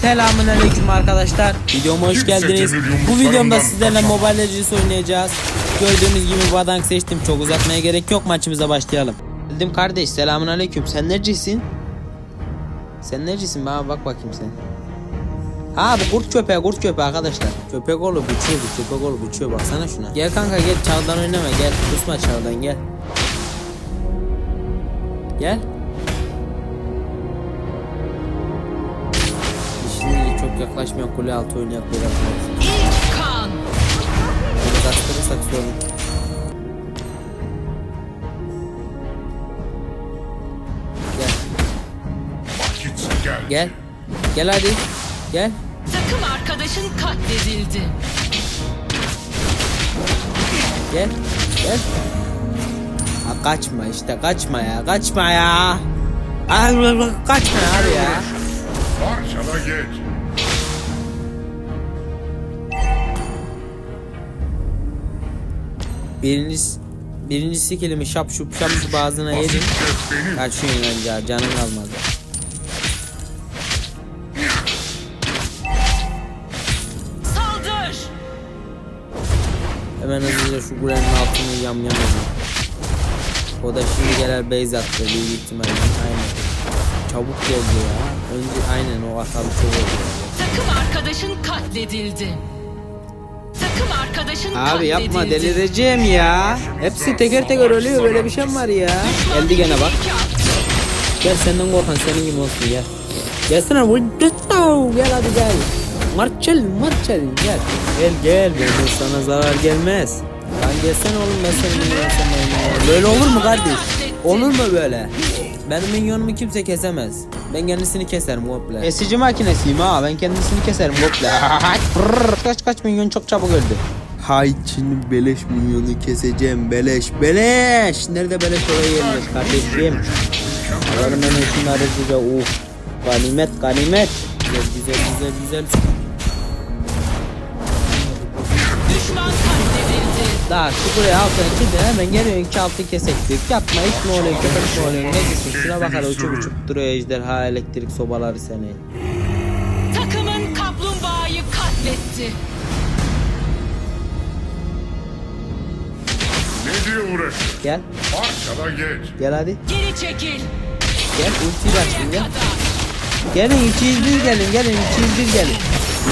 Selamünaleyküm arkadaşlar. Videoma hoş geldiniz. Bu videomda sizlerle Mobile Legends oynayacağız. Gördüğünüz gibi Badank seçtim. Çok uzatmaya gerek yok. Maçımıza başlayalım. Bildim kardeş. Selamünaleyküm. Sen necisin? Sen necisin? Bana bak bakayım sen. Ha bu kurt köpeği kurt köpeği arkadaşlar. Köpek oğlu bıçıyor bu köpek oğlu bıçıyor baksana şuna. Gel kanka gel çağdan oynama gel. Kusma çağdan gel. Gel. Çok yaklaşmayan kule altı oynayak biraz. İlk kan. Bunu sorun. Gel. Gel. Gel hadi. Gel. Takım arkadaşın katledildi. Gel. Gel. Ha, kaçma işte kaçma ya kaçma ya. Ay, kaçma abi ya. Parçala geç. Birincisi birincisi kelime şap şup şap şup ağzına yedin. Kaçıyorsun önce canın kalmadı. Saldır. Hemen hızlıca şu kulenin altını yam yam edin. O da şimdi gelir base attı büyük ihtimalle. Aynen. Çabuk geldi ya. Önce aynen o atalı çok oldu. Takım arkadaşın katledildi. Arkadaşın Abi yapma katledildi. delireceğim ya. Hepsi teker teker ölüyor böyle bir şey mi var ya? Geldi gene bak. Gel senden korkan senin gibi olsun gel. Gelsene bu gel hadi gel. Marçel marçel gel. Gel gel benim sana zarar gelmez. Lan gelsene oğlum ben senin minyonum Böyle olur mu kardeş? Olur mu böyle? Benim minyonumu kimse kesemez. Ben kendisini keserim komple. Kesici makinesiyim ha ben kendisini keserim komple. kaç kaç minyon çok çabuk öldü. Hay şimdi beleş minyonu keseceğim beleş beleş. Nerede beleş oraya gelmiş kardeşim. Alalım hemen şunları size uf. Ganimet ganimet. Güzel güzel güzel güzel. Düşman katledildi. Daha şu buraya altına çıktı hemen geliyor iki altı kesektik. Yapma hiç mi oluyor köpek mi oluyor ne diyorsun şuna bakar uçup uçup duruyor ejderha elektrik sobaları seni. Takımın kaplumbağayı katletti. Ne diye uğraşıyorsun? Gel Parçala geç. gel hadi Geri çekil. gel ultiyi açtım gel. Gelin 201 gelin gelin 201 gelin.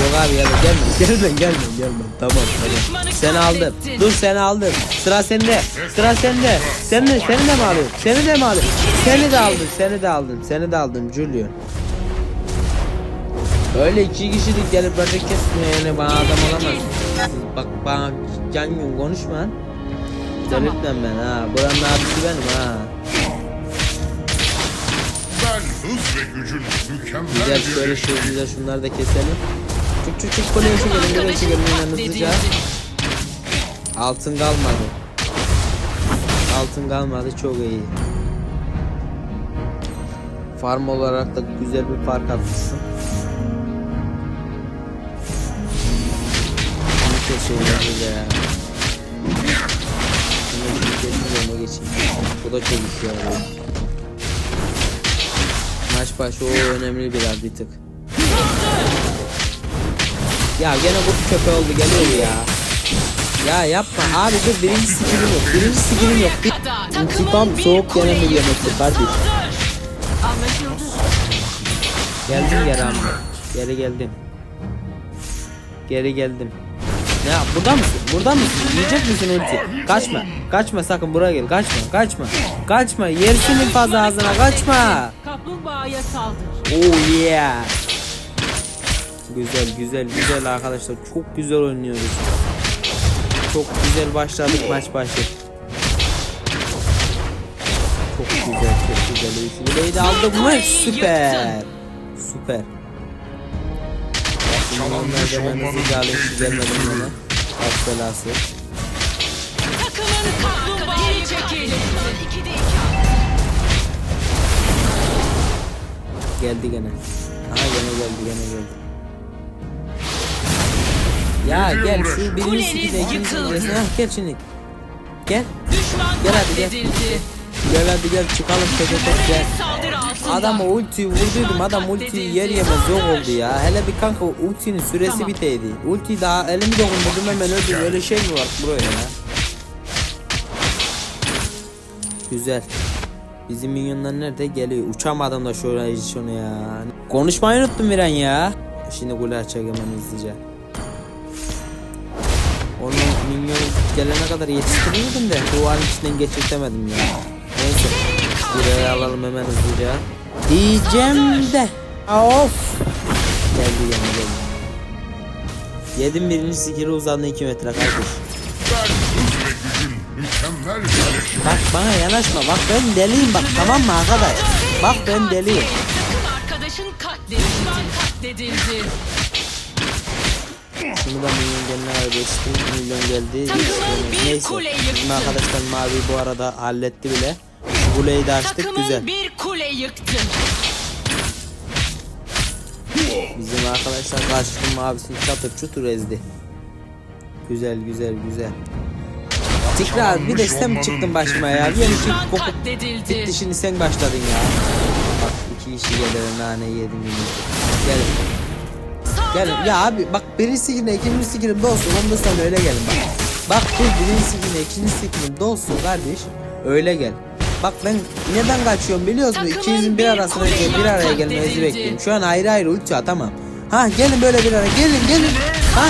Yok abi gelme gelme gelme gelme gelme tamam tamam. Seni aldım. Dur seni aldım. Sıra sende. Sıra sende. Seni, seni de mi alıyorum? Seni de mi alıyorum? Seni de aldım. Seni de aldım. Seni de aldım Julio. Öyle iki kişilik gelip böcek kesmiyor yani bana adam olamaz. Bak bana can gün konuşma. Delirtmem ben ha. Buranın abisi benim ha. Ben hız ve gücün mükemmel Güzel şöyle şu güzel şunları da keselim. Çık çık çık Takım çekelim. Arkadaşın çekelim hemen hızlıca. Altın kalmadı. Altın kalmadı çok iyi. Farm olarak da güzel bir fark atmışsın. Bunu keseyim hızlıca ya. Şunu bir geçeyim. Bu da çok işe yarıyor. Maç başı o önemli biraz bir tık. Ya gene bu köpe oldu geliyor ya. Ya yapma abi dur birinci skillim yok. Birinci skillim yok. İntikam soğuk gene mi kuleyi yemektir kardeş? Saldır. Anlaşıldı. Geldim geri ama. Geri geldim. Geri geldim. Yap? Burada mısın? Burada mısın? Yiyecek misin ulti? Kaçma. Kaçma sakın buraya gel. Kaçma. Kaçma. Kaçma. Yersin fazla ağzına. Kaçma. Kaplumbağaya saldır. Oh yeah. Güzel güzel güzel arkadaşlar. Çok güzel oynuyoruz. Çok güzel başladık maç başı. Çok güzel çok güzel. Kuleyi de aldık mı? Süper. Süper. Çalanmış Onlar da ben alayım. keyfini Gelmedim bana. Kaç belası. Takımın kaplumbağayı çekil. Geldi gene. Aha gene geldi gene geldi. Ya Geliyor gel buraya. şu birinci Kuleniz sikide ikinci yıkıldı. sikide. Hah gel şimdi. Gel. Düşman Gel hadi gel. katledildi. Gel hadi gel çıkalım tek gel. Saldırı altında. Adama ultiyi vurduydum adam ultiyi yer yemez yok oldu ya. Hele bir kanka ultinin süresi Tamam. biteydi. Ultiyi daha elimi dokundurdum hemen öldüm. Öyle şey mi var buraya ya? Güzel. Bizim minyonlar nerede? Geliyor. Uçamadım da şuraya şunu ya. Konuşmayı unuttum Miran ya. Şimdi golü açacak hemen hızlıca. Onu minyon gelene kadar yetiştirirdim de duvarın içinden geçirtemedim ya. Neyse. Buraya alalım hemen hızlıca. Diyeceğim de. Of. Geldi yine geldi. Yedim birinci sikiri uzandı 2 metre kardeş. Bak bana yanaşma bak ben deliyim bak tamam mı arkadaş? Bak ben deliyim. Arkadaşın katledildi. Katledildi. Şunu da milyon geline geçti. Milyon geldi. Bir Neyse. Bizim arkadaşlar mavi bu arada halletti bile. Şu kuleyi de açtık Takımın güzel. bir kule yıktı. Bizim arkadaşlar karşının mavisini çatır çutur ezdi. Güzel güzel güzel. Tekrar bir de sen mi çıktın başıma ya? Bir iki gitti şimdi sen başladın ya. Bak iki kişi gelir nane yedim yine. Gelin. Gelin ya abi bak birinci girine ikinci sikrimde olsun onda sen öyle gelin bak. Bak dur birinci sikrimde ikinci sikrimde olsun kardeş öyle gel. Bak ben neden kaçıyorum biliyoruz mu? Takımın İkinizin bir arasına bir araya gelmenizi bekliyorum. Şu an ayrı ayrı ulti atamam. Ha gelin böyle bir araya gelin gelin. Ha,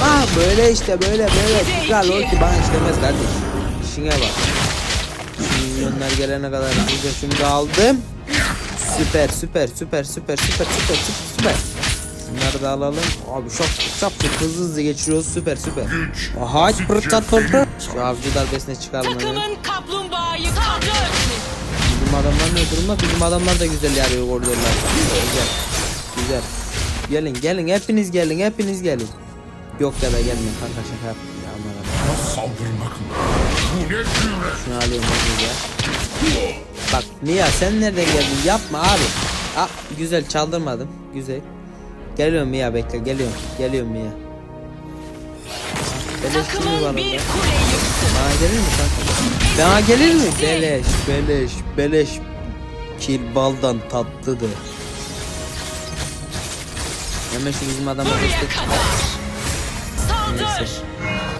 ha böyle işte böyle böyle. Tekrar ulti bana işlemez kardeş. İşine bak. Şu milyonlar gelene kadar da aldım. Süper süper süper süper süper süper süper süper. Bunları da alalım. Abi şap şap şap hızlı hızlı geçiriyoruz süper süper. Aha pırt çat pırt pırt. Şu avcı darbesine çıkalım hemen. Takımın kaplumbağayı katledildi. Bizim adamlar ne durumda? Bizim adamlar da güzel yarıyor koridorlar. Güzel. Güzel. Gelin gelin hepiniz gelin hepiniz gelin. Yok ya da gelmeyin kanka şaka yaptım ya anladım. Saldırmak mı? Bu ne cüret? Şunu alıyorum hızlıca. Bak Nia sen nereden geldin? Yapma abi. Ah güzel çaldırmadım. Güzel. Geliyorum Mia bekle geliyorum. Geliyorum Mia. Beleş kimi var bir orada? Bana gelir mi kanka? Bana gelir mi? Beleş, beleş, beleş. Kil baldan tatlıdır. Hemen şu bizim kadar. Saldır. Neyse.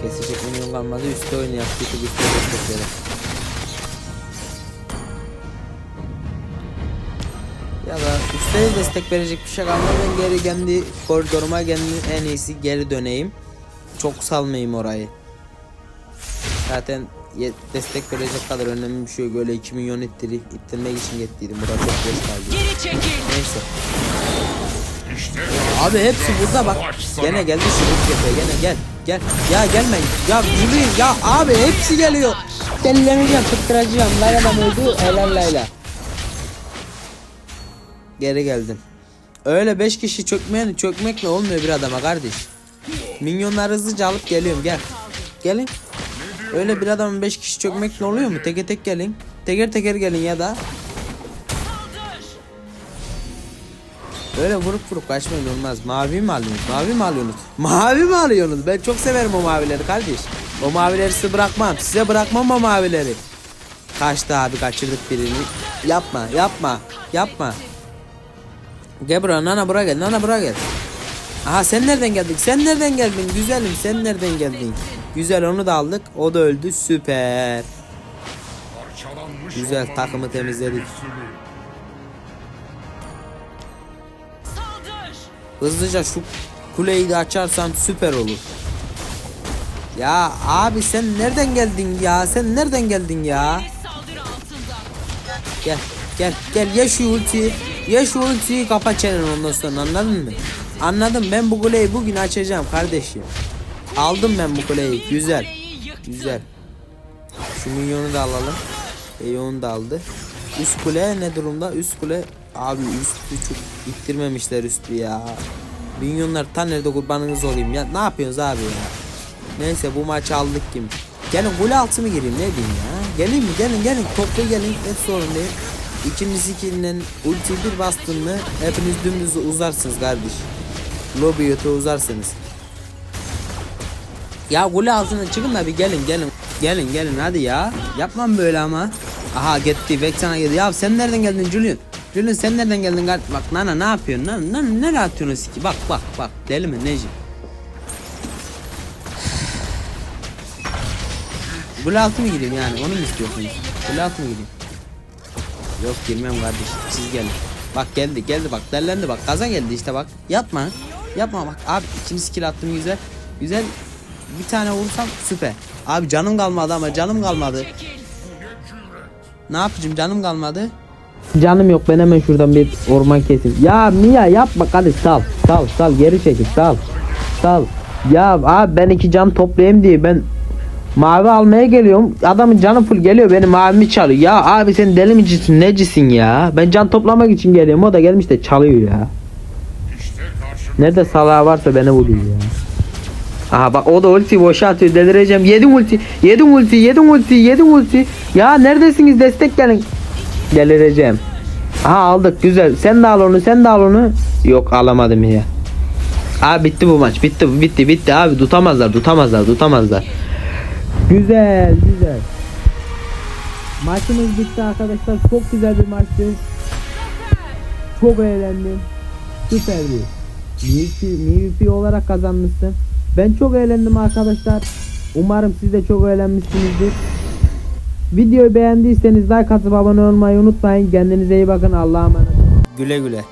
Kesecek milyon kalmadı. Üstte oynayak. Bir üstte destekleri. Ya da üstte de destek verecek bir şey kalmadı. Ben geri kendi koridoruma kendi en iyisi geri döneyim. Çok salmayayım orayı. Zaten destek verecek kadar önemli bir şey yok. Öyle 2 milyon ittirip ittirmek için gittiydim. Burada çok geç kaldı. Geri çekil. Neyse. İşte Abi hepsi burada bak. Gene geldi şu Rütgepe gene gel. Gel. Ya gelme. Ya Jibril ya abi hepsi geliyor. Delleneceğim fıttıracağım. Layla öldü. Helal Layla. Geri geldim. Öyle 5 kişi çökmeyen çökmekle olmuyor bir adama kardeş. Minyonları hızlıca alıp geliyorum gel. Gelin. Öyle bir adamın 5 kişi çökmekle oluyor mu? Teke tek gelin. Teker teker gelin ya da. Öyle vurup vurup kaçmayın olmaz. Mavi mi alıyorsunuz? Mavi mi alıyorsunuz? Mavi mi alıyorsunuz? Ben çok severim o mavileri kardeş. O mavileri size bırakmam. Size bırakmam o mavileri. Kaçtı abi kaçırdık birini. Yapma yapma yapma. Gel buraya nana buraya gel nana buraya gel. Aha sen nereden geldin? Sen nereden geldin? Güzelim sen nereden geldin? Güzel onu da aldık. O da öldü. Süper. Güzel, takımı temizledik. Hızlıca şu kuleyi de açarsam süper olur. Ya abi sen nereden geldin ya? Sen nereden geldin ya? Gel gel gel ye şu ultiyi. Ye şu ultiyi kapa çenen ondan sonra anladın mı? Anladım ben bu kuleyi bugün açacağım kardeşim. Aldım ben bu kuleyi güzel. Güzel. Şu milyonu da alalım. E onu da aldı. Üst kule ne durumda? Üst kule abi üstü çok ittirmemişler üstü ya. Milyonlar ta nerede kurbanınız olayım ya. Ne yapıyorsunuz abi ya? Neyse bu maçı aldık kim? Gelin kule altı mı gireyim ne diyeyim ya? Gelin mi gelin gelin toplu gelin hiç sorun değil. İkiniz ikinin ulti bir bastın mı hepiniz dümdüz uzarsınız kardeş. Lobby yotu uzarsınız. Ya kule altına çıkın da bir gelin gelin. Gelin gelin hadi ya. Yapmam böyle ama. Aha gitti Vexana geldi. Ya sen nereden geldin Julian? Lülün sen nereden geldin kardeşim? Bak Nana ne yapıyorsun? Nana, Nana nereye atıyorsun siki? Bak bak bak. Deli mi Necip? Gol altı mı gideyim yani? Onu mu istiyorsunuz? Gol altı mı gideyim? Yok girmem kardeş. Siz gelin. Bak geldi geldi bak derlendi bak. Gaza geldi işte bak. Yapma. Yapma bak. Abi ikinci skill attım güzel. Güzel. Bir tane vursam süper. Abi canım kalmadı ama canım kalmadı. Ne yapacağım canım kalmadı. Canım yok ben hemen şuradan bir orman keseyim. Ya Mia yapma hadi sal sal sal geri çekil sal sal. Ya abi ben iki can toplayayım diye ben mavi almaya geliyorum. Adamın canı full geliyor benim mavimi çalıyor. Ya abi sen deli micisin necisin ya? Ben can toplamak için geliyorum o da gelmiş de çalıyor ya. Nerede salağı varsa beni vuruyor ya. Aha bak o da ulti boşa atıyor delireceğim. Yedim ulti. Yedim ulti. Yedim ulti. Yedim ulti. Ya neredesiniz destek gelin. Delireceğim. Aha aldık güzel. Sen de al onu sen de al onu. Yok alamadım ya. Abi bitti bu maç. Bitti bitti bitti abi tutamazlar tutamazlar tutamazlar. Güzel güzel. Maçımız bitti arkadaşlar. Çok güzel bir maçtı. Çok eğlendim. Süper bir. MVP, MVP olarak kazanmışsın. Ben çok eğlendim arkadaşlar. Umarım siz de çok eğlenmişsinizdir. Videoyu beğendiyseniz like atıp abone olmayı unutmayın. Kendinize iyi bakın. Allah'a emanet. Güle güle.